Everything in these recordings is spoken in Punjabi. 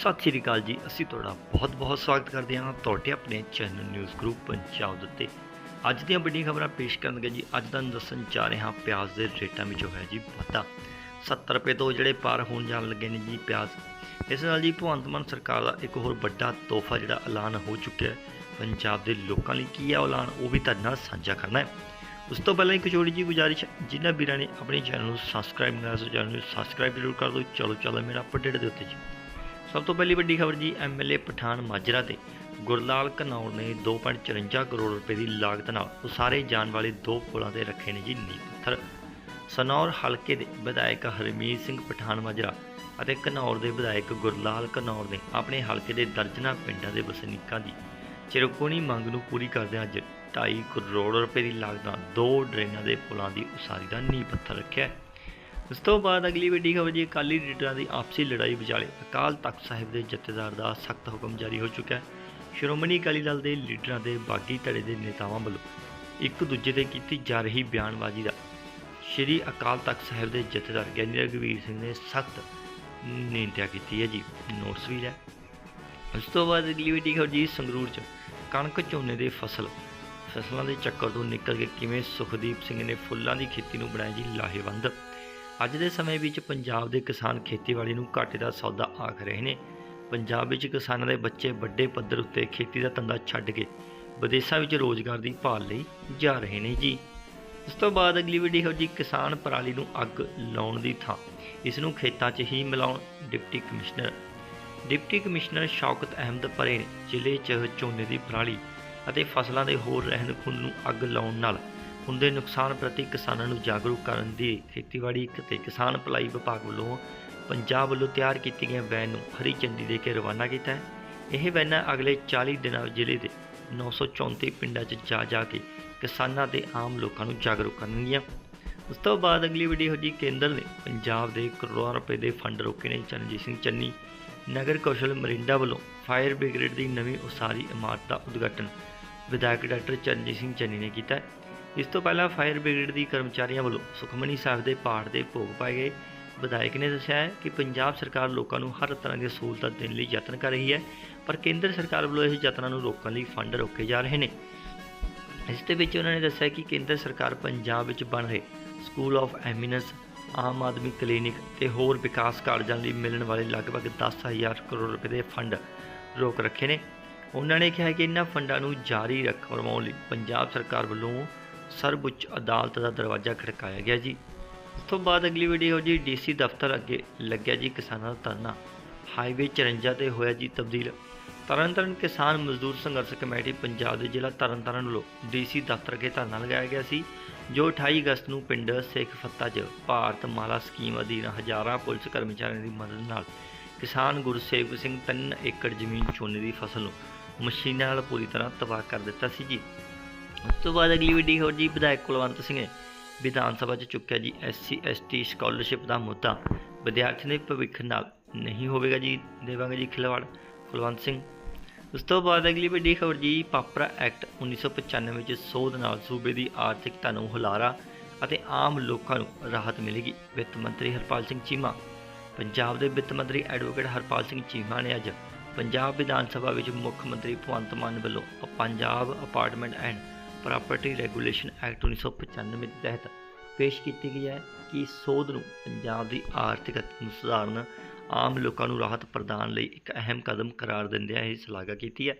ਸਤਿ ਸ਼੍ਰੀ ਅਕਾਲ ਜੀ। ਅਸੀਂ ਤੁਹਾਡਾ ਬਹੁਤ-ਬਹੁਤ ਸਵਾਗਤ ਕਰਦੇ ਹਾਂ ਤੁਹਾਡੇ ਆਪਣੇ ਚੈਨਲ ਨਿਊਜ਼ ਗਰੁੱਪ ਪੰਜਾਬ ਦੇ ਉੱਤੇ। ਅੱਜ ਦੀਆਂ ਵੱਡੀਆਂ ਖਬਰਾਂ ਪੇਸ਼ ਕਰਨ ਜੀ। ਅੱਜ ਤੁਹਾਨੂੰ ਦੱਸਣ ਜਾ ਰਹੇ ਹਾਂ ਪਿਆਜ਼ ਦੇ ਰੇਟਾਂ ਵਿੱਚ ਹੋਇਆ ਜੀ ਵਾਧਾ। 70 ਰੁਪਏ ਤੋਂ ਜਿਹੜੇ ਪਾਰ ਹੋਣ ਜਾਣ ਲੱਗੇ ਨੇ ਜੀ ਪਿਆਜ਼। ਇਸ ਨਾਲ ਜੀ ਭਗਵੰਤ ਮਾਨ ਸਰਕਾਰ ਦਾ ਇੱਕ ਹੋਰ ਵੱਡਾ ਤੋਹਫਾ ਜਿਹੜਾ ਐਲਾਨ ਹੋ ਚੁੱਕਿਆ ਹੈ। ਪੰਜਾਬ ਦੇ ਲੋਕਾਂ ਲਈ ਕੀ ਹੈ ਐਲਾਨ, ਉਹ ਵੀ ਤੁਹਾਡੇ ਨਾਲ ਸਾਂਝਾ ਕਰਨਾ ਹੈ। ਉਸ ਤੋਂ ਪਹਿਲਾਂ ਇੱਕ ਛੋਟੀ ਜੀ ਗੁਜ਼ਾਰਿਸ਼, ਜਿਨ੍ਹਾਂ ਵੀਰਾਂ ਨੇ ਆਪਣੇ ਚੈਨਲ ਨੂੰ ਸਬਸਕ੍ਰਾਈਬ ਨਹੀਂ ਕੀਤਾ ਚੈਨਲ ਨੂੰ ਸਬਸਕ੍ਰਾਈਬ ਜ਼ਰੂਰ ਕਰ ਦਿਓ। ਚਲੋ ਚਲੋ, ਮੇਰਾ ਅਪਡੇਟ ਦੇ ਉੱਤੇ ਜੀ। ਸਭ ਤੋਂ ਪਹਿਲੀ ਵੱਡੀ ਖਬਰ ਜੀ ਐਮਐਲਏ ਪਠਾਨ ਮਾਜਰਾ ਤੇ। ਗੁਰਲਾਲ ਘਨੌਰ ਨੇ 2.54 ਕਰੋੜ ਰੁਪਏ ਦੀ ਲਾਗਤ ਨਾਲ ਉਸਾਰੇ ਜਾਣ ਵਾਲੇ ਦੋ ਪੁਲਾਂ ਦੇ ਰੱਖੇ ਨੇ ਜੀ ਨੀਂਹ ਪੱਥਰ। ਸਨੌਰ ਹਲਕੇ ਦੇ ਵਿਧਾਇਕ ਹਰਮੀਤ ਸਿੰਘ ਪਠਾਨ ਮਾਜਰਾ ਅਤੇ ਘਨੌਰ ਦੇ ਵਿਧਾਇਕ ਗੁਰਲਾਲ ਘਨੌਰ ਨੇ ਆਪਣੇ ਹਲਕੇ ਦੇ ਦਰਜਨਾ ਪਿੰਡਾਂ ਦੇ ਵਸਨੀਕਾਂ ਦੀ ਚਿਰਕੋਣੀ ਮੰਗ ਨੂੰ ਪੂਰੀ ਕਰਦਿਆਂ ਅੱਜ 2.5 ਕਰੋੜ ਰੁਪਏ ਦੀ ਲਾਗਤ ਨਾਲ ਦੋ ਡਰੇਨਾਂ ਦੇ ਪੁਲਾਂ ਦੀ ਉਸਾਰੀ ਦਾ ਨੀਂਹ ਪੱਥਰ ਰੱਖਿਆ ਹੈ। ਉਸ ਤੋਂ ਬਾਅਦ ਅਗਲੀ ਵੱਡੀ ਖਬਰ ਜੀ, ਅਕਾਲੀ ਲੀਡਰਾਂ ਦੀ ਆਪਸੀ ਲੜਾਈ ਵਿਚਾਲੇ ਅਕਾਲ ਤਖਤ ਸਾਹਿਬ ਦੇ ਜਥੇਦਾਰ ਦਾ ਸਖਤ ਹੁਕਮ ਜਾਰੀ ਹੋ ਚੁੱਕਾ ਹੈ। ਸ਼੍ਰੋਮਣੀ ਅਕਾਲੀ ਦਲ ਦੇ ਲੀਡਰਾਂ ਦੇ ਬਾਗੀ ਧੜੇ ਦੇ ਨੇਤਾਵਾਂ ਵੱਲੋਂ ਇੱਕ ਦੂਜੇ ਤੇ ਕੀਤੀ ਜਾ ਰਹੀ ਬਿਆਨਬਾਜ਼ੀ ਦਾ ਸ਼੍ਰੀ ਅਕਾਲ ਤਖਤ ਸਾਹਿਬ ਦੇ ਜਥੇਦਾਰ ਗਿਆਨੀ ਰਘਵੀਰ ਸਿੰਘ ਨੇ ਸਖਤ ਨਿੰਦਿਆ ਕੀਤੀ ਹੈ ਜੀ। ਨੋਟਸ ਵੀ ਹੈ ਉਸ ਤੋਂ ਬਾਅਦ ਅਗਲੀ ਵੱਡੀ ਖਬਰ ਜੀ, ਸੰਗਰੂਰ ਚ ਕਣਕ ਝੋਨੇ ਦੇ ਫਸਲ, ਫਸਲਾਂ ਦੇ ਚੱਕਰ ਤੋਂ ਨਿਕਲ ਕੇ ਕਿਵੇਂ ਸੁਖਦੀਪ ਸਿੰਘ ਨੇ ਫੁੱਲਾਂ ਦੀ ਖੇਤੀ ਨੂੰ ਬਣਾਇਆ ਜੀ ਲਾਹੇਵੰਦ? ਅੱਜ ਦੇ ਸਮੇਂ ਵਿੱਚ ਪੰਜਾਬ ਦੇ ਕਿਸਾਨ ਖੇਤੀਬਾੜੀ ਨੂੰ ਘਾਟੇ ਦਾ ਸੌਦਾ ਆਖ ਰਹੇ ਨੇ। ਪੰਜਾਬ ਵਿੱਚ ਕਿਸਾਨਾਂ ਦੇ ਬੱਚੇ ਵੱਡੇ ਪੱਧਰ ਉੱਤੇ ਖੇਤੀ ਦਾ ਧੰਦਾ ਛੱਡ ਕੇ ਵਿਦੇਸ਼ਾਂ ਵਿੱਚ ਰੋਜ਼ਗਾਰ ਦੀ ਭਾਲ ਲਈ ਜਾ ਰਹੇ ਨੇ ਜੀ। ਇਸ ਤੋਂ ਬਾਅਦ ਅਗਲੀ ਵੀਡੀਓ ਜੀ ਕਿਸਾਨ ਪਰਾਲੀ ਨੂੰ ਅੱਗ ਲਾਉਣ ਦੀ ਥਾਂ। ਇਸ ਨੂੰ ਖੇਤਾਂ 'ਚ ਹੀ ਮਿਲਾਉਣ deputy commissioner. Deputy commissioner Shaukat Ahmad Pare ਨੇ ਜ਼ਿਲ੍ਹੇ 'ਚ ਝੋਨੇ ਦੀ ਪਰਾਲੀ ਅਤੇ ਫਸਲਾਂ ਦੇ ਹੋਰ ਰਹਿਣ ਖੂੰਹਦ ਨੂੰ ਅੱਗ ਲਾਉਣ ਨਾਲ ਹੁੰਦੇ ਨੁਕਸਾਨ ਪ੍ਰਤੀ ਕਿਸਾਨਾਂ ਨੂੰ ਜਾਗਰੂਕ ਕਰਨ ਦੀ ਖੇਤੀਬਾੜੀ ਤੇ ਕਿਸਾਨ ਭਲਾਈ ਵਿਭਾਗ ਵੱਲੋਂ ਪੰਜਾਬ ਵੱਲੋਂ ਤਿਆਰ ਕੀਤੀ ਗਈ ਵੈਨ ਨੂੰ ਹਰੀ ਝੰਡੀ ਦੇ ਕੇ ਰਵਾਨਾ ਕੀਤਾ ਹੈ। ਇਹ ਵੈਨਾਂ ਅਗਲੇ 40 ਦਿਨਾਂ ਜ਼ਿਲ੍ਹੇ ਦੇ 934 ਪਿੰਡਾਂ 'ਚ ਜਾ ਜਾ ਕੇ ਕਿਸਾਨਾਂ ਤੇ ਆਮ ਲੋਕਾਂ ਨੂੰ ਜਾਗਰੂਕ ਕਰਨਗੀਆਂ। ਉਸ ਤੋਂ ਬਾਅਦ ਅਗਲੀ ਵੀਡੀਓ ਜੀ ਕੇਂਦਰ ਨੇ ਪੰਜਾਬ ਦੇ ਕਰੋੜਾਂ ਰੁਪਏ ਦੇ ਫੰਡ ਰੋਕੇ ਨੇ ਚਰਨਜੀਤ ਸਿੰਘ ਚੰਨੀ, ਨਗਰ ਕੌਸ਼ਲ ਮਰਿੰਡਾ ਵੱਲੋਂ ਫਾਇਰ ਬ੍ਰਿਗੇਡ ਦੀ ਨਵੀਂ ਉਸਾਰੀ ਇਮਾਰਤ ਦਾ ਉਦਘਾਟਨ ਵਿਧਾਇਕ ਡਾਕਟਰ ਚਰਨਜੀਤ ਸਿੰਘ ਚੰਨੀ ਨੇ ਕੀਤਾ ਇਸ ਤੋਂ ਪਹਿਲਾਂ ਫਾਇਰ ਬ੍ਰਿਗੇਡ ਦੀ ਕਰਮਚਾਰੀਆਂ ਵੱਲੋਂ ਸੁਖਮਨੀ ਸਾਹਿਬ ਦੇ ਪਾਠ ਦੇ ਭੋਗ ਪਾਏ ਗਏ। ਵਿਧਾਇਕ ਨੇ ਦੱਸਿਆ ਹੈ ਕਿ ਪੰਜਾਬ ਸਰਕਾਰ ਲੋਕਾਂ ਨੂੰ ਹਰ ਤਰ੍ਹਾਂ ਦੀਆਂ ਸਹੂਲਤਾਂ ਦੇਣ ਲਈ ਯਤਨ ਕਰ ਰਹੀ ਹੈ, ਪਰ ਕੇਂਦਰ ਸਰਕਾਰ ਵੱਲੋਂ ਇਹ ਯਤਨਾਂ ਨੂੰ ਰੋਕਣ ਲਈ ਫੰਡ ਰੋਕੇ ਜਾ ਰਹੇ ਨੇ। ਇਸ ਦੇ ਵਿੱਚ ਉਹਨਾਂ ਨੇ ਦੱਸਿਆ ਕਿ ਕੇਂਦਰ ਸਰਕਾਰ ਪੰਜਾਬ ਵਿੱਚ ਬਣ ਰਹੇ school of eminence, Aam Aadmi clinic ਤੇ ਹੋਰ ਵਿਕਾਸ ਕਾਰਜਾਂ ਲਈ ਮਿਲਣ ਵਾਲੇ ਲਗਭਗ 10000 ਕਰੋੜ ਰੁਪਏ ਦੇ ਫੰਡ ਰੋਕ ਰੱਖੇ ਨੇ। ਉਹਨਾਂ ਨੇ ਕਿਹਾ ਕਿ ਇਹਨਾਂ ਫੰਡਾਂ ਨੂੰ ਜਾਰੀ ਰੱਖ ਰੱਖਣ ਲਈ ਪੰਜਾਬ ਸਰਕਾਰ ਵੱਲੋਂ ਸਰਵਉੱਚ ਅਦਾਲਤ ਦਾ ਦਰਵਾਜ਼ਾ ਖੜਕਾਇਆ ਗਿਆ ਜੀ। ਉਸ ਤੋਂ ਬਾਅਦ ਅਗਲੀ ਵੀਡੀਓ ਜੀ ਡੀਸੀ ਦਫ਼ਤਰ ਅੱਗੇ ਲੱਗਿਆ ਜੀ ਕਿਸਾਨਾਂ ਦਾ ਧਰਨਾ ਹਾਈਵੇ 54 ਤੇ ਹੋਇਆ ਜੀ ਤਬਦੀਲ। ਤਰਨਤਾਰਨ ਕਿਸਾਨ ਮਜ਼ਦੂਰ ਸੰਘਰਸ਼ ਕਮੇਟੀ ਪੰਜਾਬ ਦੇ ਜ਼ਿਲ੍ਹਾ ਤਰਨਤਾਰਨ ਵੱਲੋਂ ਡੀਸੀ ਦਫ਼ਤਰ ਅੱਗੇ ਧਰਨਾ ਲਗਾਇਆ ਗਿਆ ਸੀ, ਜੋ 28 ਅਗਸਤ ਨੂੰ ਪਿੰਡ ਸਿੱਖ ਫੱਤਾ 'ਚ ਭਾਰਤ ਮਾਲਾ ਸਕੀਮ ਅਧੀਨ ਹਜ਼ਾਰਾਂ ਪੁਲਿਸ ਕਰਮਚਾਰੀਆਂ ਦੀ ਮਦਦ ਨਾਲ ਕਿਸਾਨ ਗੁਰਸੇਵਕ ਸਿੰਘ 3 ਏਕੜ ਜ਼ਮੀਨ ਝੋਨੇ ਦੀ ਫਸਲ ਨੂੰ ਮਸ਼ੀਨਾਂ ਨਾਲ ਪੂਰੀ ਤਰ੍ਹਾਂ ਤਬਾਹ ਕਰ ਦਿੱਤਾ ਸੀ ਜੀ। ਉਸ ਤੋਂ ਬਾਅਦ ਅਗਲੀ ਵੀਡੀਓ ਜੀ ਵਿਧਾਇਕ ਕੁਲਵੰਤ ਸਿੰਘ ਨੇ ਵਿਧਾਨ ਸਭਾ 'ਚ ਚੁੱਕਿਆ ਜੀ ਐਸਸੀ, ਐਸਟੀ ਸਕਾਲਰਸ਼ਿਪ ਦਾ ਮੁੱਦਾ ਵਿਦਿਆਰਥੀਆਂ ਦੇ ਭਵਿੱਖ ਨਾਲ ਨਹੀਂ ਹੋਵੇਗਾ ਜੀ, ਦੇਵਾਂਗੇ ਜੀ ਖਿਲਵਾੜ ਕੁਲਵੰਤ ਸਿੰਘ। ਉਸ ਤੋਂ ਬਾਅਦ ਅਗਲੀ ਵੱਡੀ ਖਬਰ ਜੀ ਪਾਪਰਾ ਐਕਟ 1995 ਵਿੱਚ ਸੋਧ ਨਾਲ ਸੂਬੇ ਦੀ ਆਰਥਿਕਤਾ ਨੂੰ ਹੁਲਾਰਾ ਅਤੇ ਆਮ ਲੋਕਾਂ ਨੂੰ ਰਾਹਤ ਮਿਲੇਗੀ। ਵਿੱਤ ਮੰਤਰੀ ਹਰਪਾਲ ਸਿੰਘ ਚੀਮਾ, ਪੰਜਾਬ ਦੇ ਵਿੱਤ ਮੰਤਰੀ ਐਡਵੋਕੇਟ ਹਰਪਾਲ ਸਿੰਘ ਚੀਮਾ ਨੇ ਅੱਜ ਪੰਜਾਬ ਵਿਧਾਨ ਸਭਾ ਵਿੱਚ ਮੁੱਖ ਮੰਤਰੀ ਭਗਵੰਤ ਮਾਨ ਵੱਲੋਂ Punjab apartment and property regulation act 1995 ਦੇ ਤਹਿਤ ਪੇਸ਼ ਕੀਤੀ ਗਈ ਹੈ ਕਿ ਸੋਧ ਨੂੰ ਪੰਜਾਬ ਦੀ ਆਰਥਿਕ ਨੂੰ ਸੁਧਾਰਨ ਆਮ ਲੋਕਾਂ ਨੂੰ ਰਾਹਤ ਪ੍ਰਦਾਨ ਲਈ ਇੱਕ ਅਹਿਮ ਕਦਮ ਕਰਾਰ ਦਿੰਦਿਆਂ ਇਹ ਸ਼ਲਾਘਾ ਕੀਤੀ ਹੈ।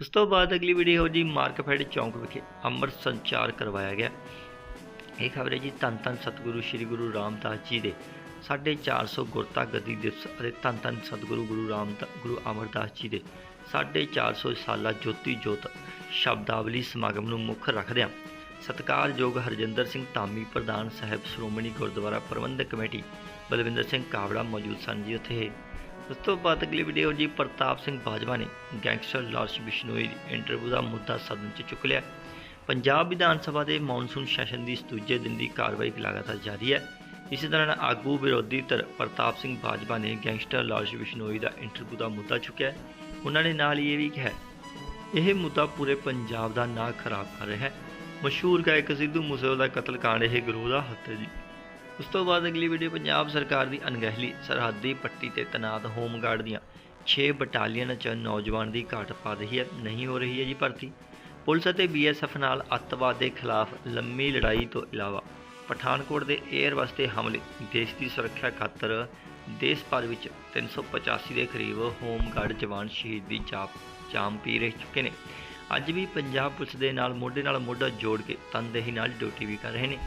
ਉਸ ਤੋਂ ਬਾਅਦ ਅਗਲੀ ਵੀਡੀਓ ਜੀ ਮਾਰਕਫੈਡ ਚੌਂਕ ਵਿਖੇ ਅੰਮ੍ਰਿਤ ਸੰਚਾਰ ਕਰਵਾਇਆ ਗਿਆ। ਇਹ ਖਬਰ ਹੈ ਜੀ ਧੰਨ ਧੰਨ ਸਤਿਗੁਰੂ ਸ੍ਰੀ ਗੁਰੂ ਰਾਮਦਾਸ ਜੀ ਦੇ 450 ਗੁਰਤਾ ਗੱਦੀ ਦਿਵਸ ਅਤੇ ਧੰਨ ਧੰਨ ਸਤਿਗੁਰੂ ਗੁਰੂ ਰਾਮਦਾਸ ਗੁਰੂ ਅਮਰਦਾਸ ਜੀ ਦੇ 450 ਸਾਲਾ ਜੋਤੀ ਜੋਤ ਸ਼ਬਦਾਵਲੀ ਸਮਾਗਮ ਨੂੰ ਮੁੱਖ ਰੱਖਦਿਆਂ ਸਤਿਕਾਰਯੋਗ ਹਰਜਿੰਦਰ ਸਿੰਘ ਧਾਮੀ, ਪ੍ਰਧਾਨ ਸਾਹਿਬ ਸ਼੍ਰੋਮਣੀ ਗੁਰਦੁਆਰਾ ਪ੍ਰਬੰਧਕ ਕਮੇਟੀ, ਬਲਵਿੰਦਰ ਸਿੰਘ ਕਾਵੜਾ ਮੌਜੂਦ ਸਨ ਜੀ ਉੱਥੇ। ਉਸ ਤੋਂ ਬਾਅਦ ਅਗਲੀ ਵੀਡੀਓ ਜੀ ਪ੍ਰਤਾਪ ਸਿੰਘ ਬਾਜਵਾ ਨੇ ਗੈਂਗਸਟਰ ਲਾਰੈਂਸ ਬਿਸ਼ਨੋਈ ਦੀ ਇੰਟਰਵਿਊ ਦਾ ਮੁੱਦਾ ਸਦਨ 'ਚ ਚੁੱਕ ਲਿਆ। ਪੰਜਾਬ ਵਿਧਾਨ ਸਭਾ ਦੇ ਮੌਨਸੂਨ ਸੈਸ਼ਨ ਦੀ ਦੂਜੇ ਦਿਨ ਦੀ ਕਾਰਵਾਈ ਲਗਾਤਾਰ ਜਾਰੀ ਹੈ। ਇਸੇ ਦੌਰਾਨ ਆਗੂ ਵਿਰੋਧੀ ਧਿਰ ਪ੍ਰਤਾਪ ਸਿੰਘ ਬਾਜਵਾ ਨੇ ਗੈਂਗਸਟਰ ਲਾਰੈਂਸ ਬਿਸ਼ਨੋਈ ਦਾ ਇੰਟਰਵਿਊ ਦਾ ਮੁੱਦਾ ਚੁੱਕਿਆ। ਉਹਨਾਂ ਨੇ ਨਾਲ ਹੀ ਇਹ ਵੀ ਕਿਹਾ ਇਹ ਮੁੱਦਾ ਪੂਰੇ ਪੰਜਾਬ ਦਾ ਨਾਂ ਖਰਾਬ ਕਰ ਰਿਹਾ ਹੈ। ਮਸ਼ਹੂਰ ਗਾਇਕ ਸਿੱਧੂ ਮੂਸੇਵਾਲਾ ਦਾ ਕਤਲ ਕਾਂਡ, ਇਹ ਗਰੋਹ ਦਾ ਹੱਤਿਆ ਜੀ। ਉਸ ਤੋਂ ਬਾਅਦ ਅਗਲੀ ਵੀਡੀਓ ਪੰਜਾਬ ਸਰਕਾਰ ਦੀ ਅਣਗਹਿਲੀ, ਸਰਹੱਦੀ ਪੱਟੀ ਤੇ ਤਨਾਤ ਹੋਮਗਾਰਡ ਦੀਆਂ 6 ਬਟਾਲੀਅਨ 'ਚ ਨੌਜਵਾਨ ਦੀ ਘਾਟ ਪਾ ਰਹੀ ਹੈ। ਨਹੀਂ ਹੋ ਰਹੀ ਹੈ ਜੀ ਭਰਤੀ। ਪੁਲਿਸ ਅਤੇ ਬੀਐਸਐਫ ਨਾਲ ਅੱਤਵਾਦ ਦੇ ਖਿਲਾਫ ਲੰਮੀ ਲੜਾਈ ਤੋਂ ਇਲਾਵਾ ਪਠਾਨਕੋਟ ਦੇ 에ਅਰ ਵਾਸਤੇ ਹਮਲੇ, ਦੇਸ਼ ਦੀ ਸੁਰੱਖਿਆ ਖਾਤਰ ਦੇਸ਼ ਭਰ ਵਿੱਚ 385 ਦੇ ਕਰੀਬ ਹੋਮਗਾਰਡ ਜਵਾਨ ਸ਼ਹੀਦ ਦੀ ਜਾਪ ਜਾਮ ਪੀ ਰਹਿ ਚੁੱਕੇ ਨੇ। ਅੱਜ ਵੀ ਪੰਜਾਬ ਪੁਲਿਸ ਦੇ ਨਾਲ ਮੋਢੇ ਨਾਲ ਮੋਢਾ ਜੋੜ ਕੇ ਤਨਦੇਹੀ ਨਾਲ ਡਿਊਟੀ ਵੀ ਕਰ ਰਹੇ ਨੇ।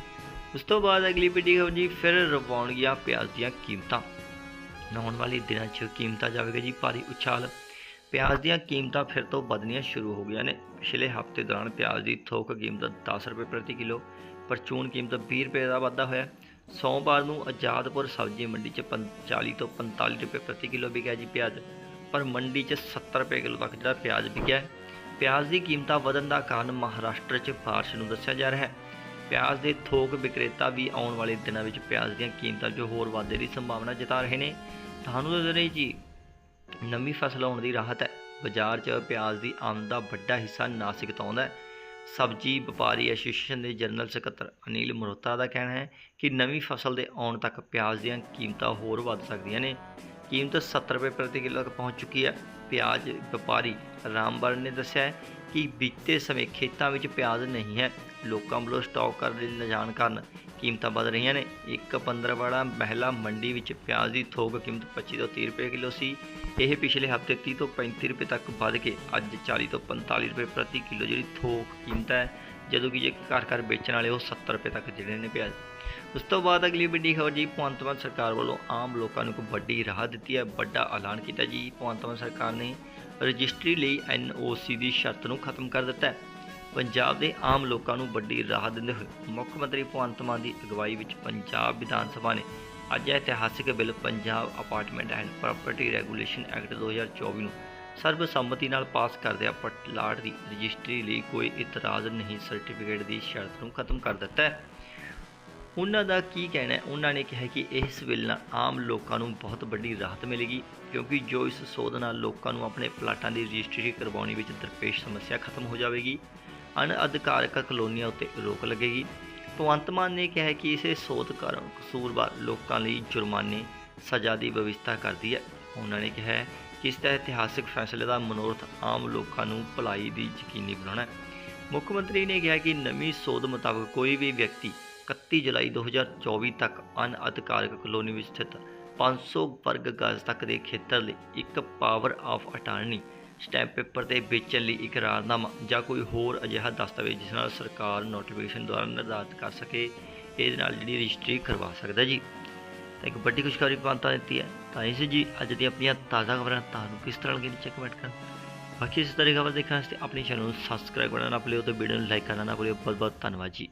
ਉਸ ਤੋਂ ਬਾਅਦ ਅਗਲੀ ਪੀੜੀ ਖਬਰ ਜੀ ਫਿਰ ਰਵਾਉਣਗੀਆਂ ਪਿਆਜ਼ ਦੀਆਂ ਕੀਮਤਾਂ। ਆਉਣ ਵਾਲੇ ਦਿਨਾਂ 'ਚ ਕੀਮਤਾਂ ਜਾਵੇਗਾ ਜੀ ਭਾਰੀ ਉਛਾਲ। ਪਿਆਜ਼ ਦੀਆਂ ਕੀਮਤਾਂ ਫਿਰ ਤੋਂ ਵਧਣੀਆਂ ਸ਼ੁਰੂ ਹੋ ਗਈਆਂ ਨੇ। ਪਿਛਲੇ ਹਫ਼ਤੇ ਦੌਰਾਨ ਪਿਆਜ਼ ਦੀ ਥੋਕ ਕੀਮਤ 10 ਰੁਪਏ ਪ੍ਰਤੀ ਕਿਲੋ, ਪਰਚੂਨ ਕੀਮਤ 20 ਰੁਪਏ ਦਾ ਵਾਧਾ ਹੋਇਆ। ਸੋਮਵਾਰ ਨੂੰ ਆਜ਼ਾਦਪੁਰ ਸਬਜ਼ੀ ਮੰਡੀ 'ਚ 40 ਤੋਂ 45 ਰੁਪਏ ਪ੍ਰਤੀ ਕਿਲੋ ਵਿਕਿਆ ਜੀ ਪਿਆਜ਼, ਪਰ ਮੰਡੀ 'ਚ 70 ਰੁਪਏ ਕਿਲੋ ਤੱਕ ਜਿਹੜਾ ਪਿਆਜ਼ ਵਿਕਿਆ ਪਿਆਜ਼ ਦੀ ਕੀਮਤਾਂ ਵਧਣ ਦਾ ਕਾਰਨ ਮਹਾਰਾਸ਼ਟਰ 'ਚ ਬਾਰਿਸ਼ ਨੂੰ ਦੱਸਿਆ ਜਾ ਰਿਹਾ ਹੈ। ਪਿਆਜ਼ ਦੇ ਥੋਕ ਵਿਕਰੇਤਾ ਵੀ ਆਉਣ ਵਾਲੇ ਦਿਨਾਂ ਵਿੱਚ ਪਿਆਜ਼ ਦੀਆਂ ਕੀਮਤਾਂ 'ਚ ਹੋਰ ਵਾਧੇ ਦੀ ਸੰਭਾਵਨਾ ਜਤਾ ਰਹੇ ਨੇ। ਤੁਹਾਨੂੰ ਦੱਸ ਰਹੇ ਜੀ, ਨਵੀਂ ਫਸਲ ਆਉਣ ਦੀ ਰਾਹਤ ਹੈ। ਬਾਜ਼ਾਰ 'ਚ ਪਿਆਜ਼ ਦੀ ਆਮਦ ਦਾ ਵੱਡਾ ਹਿੱਸਾ ਨਾਸਿਕ ਤੋਂ ਆਉਂਦਾ ਹੈ। ਸਬਜ਼ੀ, ਵਪਾਰੀ, ਐਸੋਸੀਏਸ਼ਨ ਦੇ ਜਨਰਲ ਸਕੱਤਰ ਅਨਿਲ ਮਰੋਤਾ ਦਾ ਕਹਿਣਾ ਹੈ ਕਿ ਨਵੀਂ ਫਸਲ ਦੇ ਆਉਣ ਤੱਕ ਪਿਆਜ਼ ਦੀਆਂ ਕੀਮਤਾਂ ਹੋਰ ਵੱਧ ਸਕਦੀਆਂ ਨੇ। ਕੀਮਤ 70 ਰੁਪਏ ਪ੍ਰਤੀ ਕਿਲੋ ਤੱਕ ਪਹੁੰਚ ਚੁੱਕੀ ਹੈ, ਪਿਆਜ਼ ਵਪਾਰੀ ਰਾਮਬਰਨ ਨੇ ਦੱਸਿਆ ਹੈ ਕਿ ਬੀਤੇ ਸਮੇਂ ਖੇਤਾਂ ਵਿੱਚ ਪਿਆਜ਼ ਨਹੀਂ ਹੈ। ਲੋਕਾਂ ਵੱਲੋਂ ਸਟਾਕ ਕਰਨ ਲਈ ਲਿਜਾਣ ਕਾਰਨ ਕੀਮਤਾਂ ਵਧ ਰਹੀਆਂ ਨੇ। ਇੱਕ ਪੰਦਰਵਾੜਾ ਮਹਿਲਾ ਮੰਡੀ ਵਿੱਚ ਪਿਆਜ਼ ਦੀ ਥੋਕ ਕੀਮਤ 25 ਤੋਂ 30 ਰੁਪਏ ਕਿਲੋ ਸੀ। ਇਹ ਪਿਛਲੇ ਹਫ਼ਤੇ 30 ਤੋਂ 35 ਰੁਪਏ ਤੱਕ ਵੱਧ ਕੇ ਅੱਜ 40 ਤੋਂ 45 ਰੁਪਏ ਪ੍ਰਤੀ ਕਿਲੋ ਜਿਹੜੀ ਥੋਕ ਕੀਮਤ ਹੈ, ਜਦੋਂ ਕਿ ਜੇ ਘਰ ਘਰ ਵੇਚਣ ਵਾਲੇ ਉਹ 70 ਰੁਪਏ ਤੱਕ ਜਿਹੜੇ ਨੇ ਪਿਆਜ਼। ਉਸ ਤੋਂ ਬਾਅਦ ਅਗਲੀ ਵੱਡੀ ਖਬਰ ਜੀ, ਭਗਵੰਤ ਮਾਨ ਸਰਕਾਰ ਵੱਲੋਂ ਆਮ ਲੋਕਾਂ ਨੂੰ ਇੱਕ ਵੱਡੀ ਰਾਹਤ ਦਿੱਤੀ ਹੈ। ਵੱਡਾ ਐਲਾਨ ਕੀਤਾ ਜੀ, ਭਗਵੰਤ ਮਾਨ ਸਰਕਾਰ ਨੇ ਰਜਿਸਟਰੀ ਲਈ ਐਨਓਸੀ ਦੀ ਸ਼ਰਤ ਨੂੰ ਖਤਮ ਕਰ ਦਿੱਤਾ ਹੈ। ਪੰਜਾਬ ਦੇ ਆਮ ਲੋਕਾਂ ਨੂੰ ਵੱਡੀ ਰਾਹਤ ਦਿੰਦੇ ਹੋਏ ਮੁੱਖ ਮੰਤਰੀ ਭਗਵੰਤ ਮਾਨ ਦੀ ਅਗਵਾਈ ਵਿੱਚ ਪੰਜਾਬ ਵਿਧਾਨ ਸਭਾ ਨੇ ਅੱਜ ਇਤਿਹਾਸਿਕ bill Punjab apartment and property regulation act 2024 ਨੂੰ ਸਰਬਸੰਮਤੀ ਨਾਲ ਪਾਸ ਕਰਦਿਆਂ ਪਟਲਾਟ ਦੀ ਰਜਿਸਟਰੀ ਲਈ ਕੋਈ ਇਤਰਾਜ਼ ਨਹੀਂ ਸਰਟੀਫਿਕੇਟ ਦੀ ਸ਼ਰਤ ਨੂੰ ਖਤਮ ਕਰ ਦਿੱਤਾ ਹੈ। ਉਹਨਾਂ ਦਾ ਕੀ ਕਹਿਣਾ ਹੈ? ਉਹਨਾਂ ਨੇ ਕਿਹਾ ਕਿ ਇਸ ਬਿੱਲ ਨਾਲ ਆਮ ਲੋਕਾਂ ਨੂੰ ਬਹੁਤ ਵੱਡੀ ਰਾਹਤ ਮਿਲੇਗੀ, ਕਿਉਂਕਿ ਜੋ ਇਸ ਸੋਧ ਨਾਲ ਲੋਕਾਂ ਨੂੰ ਆਪਣੇ ਪਲਾਟਾਂ ਦੀ ਰਜਿਸਟਰੀ ਕਰਵਾਉਣੀ ਵਿੱਚ ਦਰਪੇਸ਼ ਸਮੱਸਿਆ ਖਤਮ ਹੋ ਜਾਵੇਗੀ, ਅਣਅਧਿਕਾਰਕ ਕਲੋਨੀਆਂ ਉੱਤੇ ਰੋਕ ਲੱਗੇਗੀ। ਭਗਵੰਤ ਮਾਨ ਨੇ ਕਿਹਾ ਕਿ ਇਸੇ ਸੋਧ ਕਾਰਨ ਕਸੂਰਵਾਰ ਲੋਕਾਂ ਲਈ ਜੁਰਮਾਨੇ ਸਜ਼ਾ ਦੀ ਵਿਵਸਥਾ ਕਰਦੀ ਹੈ। ਉਹਨਾਂ ਨੇ ਕਿਹਾ ਕਿ ਇਸ ਦਾ ਇਤਿਹਾਸਕ ਫੈਸਲੇ ਦਾ ਮਨੋਰਥ ਆਮ ਲੋਕਾਂ ਨੂੰ ਭਲਾਈ ਦੀ ਯਕੀਨੀ ਬਣਾਉਣਾ ਹੈ। ਮੁੱਖ ਮੰਤਰੀ ਨੇ ਕਿਹਾ ਕਿ ਨਵੀਂ ਸੋਧ ਮੁਤਾਬਕ ਕੋਈ ਵੀ ਵਿਅਕਤੀ 31 ਜੁਲਾਈ 2024 ਤੱਕ ਅਣਅਧਿਕਾਰਕ ਕਲੋਨੀ ਵਿੱਚ ਸਥਿਤ 500 ਵਰਗ ਗਜ਼ ਤੱਕ ਦੇ ਖੇਤਰ ਲਈ ਇੱਕ power of attorney stamp paper ਤੇ ਵੇਚਣ ਲਈ ਇਕਰਾਰਨਾਮਾ ਜਾਂ ਕੋਈ ਹੋਰ ਅਜਿਹਾ ਦਸਤਾਵੇਜ਼ ਜਿਸ ਨਾਲ ਸਰਕਾਰ ਨੋਟੀਫਿਕੇਸ਼ਨ ਦੁਆਰਾ ਨਿਰਧਾਰਤ ਕਰ ਸਕੇ, ਇਹਦੇ ਨਾਲ ਜਿਹੜੀ ਰਜਿਸਟਰੀ ਕਰਵਾ ਸਕਦਾ ਜੀ। ਤਾਂ ਇੱਕ ਵੱਡੀ ਖੁਸ਼ਖਬਰੀ ਪੰਤਾ ਦਿੱਤੀ ਹੈ। ਤਾਂ ਇਸ ਜੀ, ਅੱਜ ਦੀਆਂ ਆਪਣੀਆਂ ਤਾਜ਼ਾ ਖਬਰਾਂ ਤੁਹਾਨੂੰ ਕਿਸ ਤਰ੍ਹਾਂ ਲੱਗੀਆਂ ਨੀਚੇ ਕਮੈਂਟ ਕਰਨ। ਬਾਕੀ ਇਸ ਤਰ੍ਹਾਂ ਦੀ ਖਬਰ ਦੇਖਣ ਵਾਸਤੇ ਆਪਣੇ ਚੈਨਲ ਨੂੰ ਸਬਸਕ੍ਰਾਈਬ ਕਰਨਾ ਨਾ ਭੁੱਲਿਓ ਤੇ ਵੀਡੀਓ ਨੂੰ ਲਾਈਕ ਕਰਨਾ ਨਾ ਭੁੱਲਿਓ। ਬਹੁਤ ਬਹੁਤ ਧੰਨਵਾਦ ਜੀ।